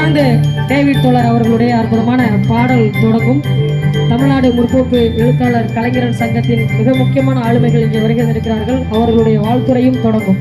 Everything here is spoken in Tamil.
தொடர்ந்து டேவிட் தோழர் அவர்களுடைய அற்புதமான பாடல் தொடங்கும். தமிழ்நாடு முற்போக்கு எழுத்தாளர் கலைஞரன் சங்கத்தின் மிக முக்கியமான ஆளுமைகள் இங்கே வருகை இருக்கிறார்கள் அவர்களுடைய வாழ்த்துறையும் தொடங்கும்.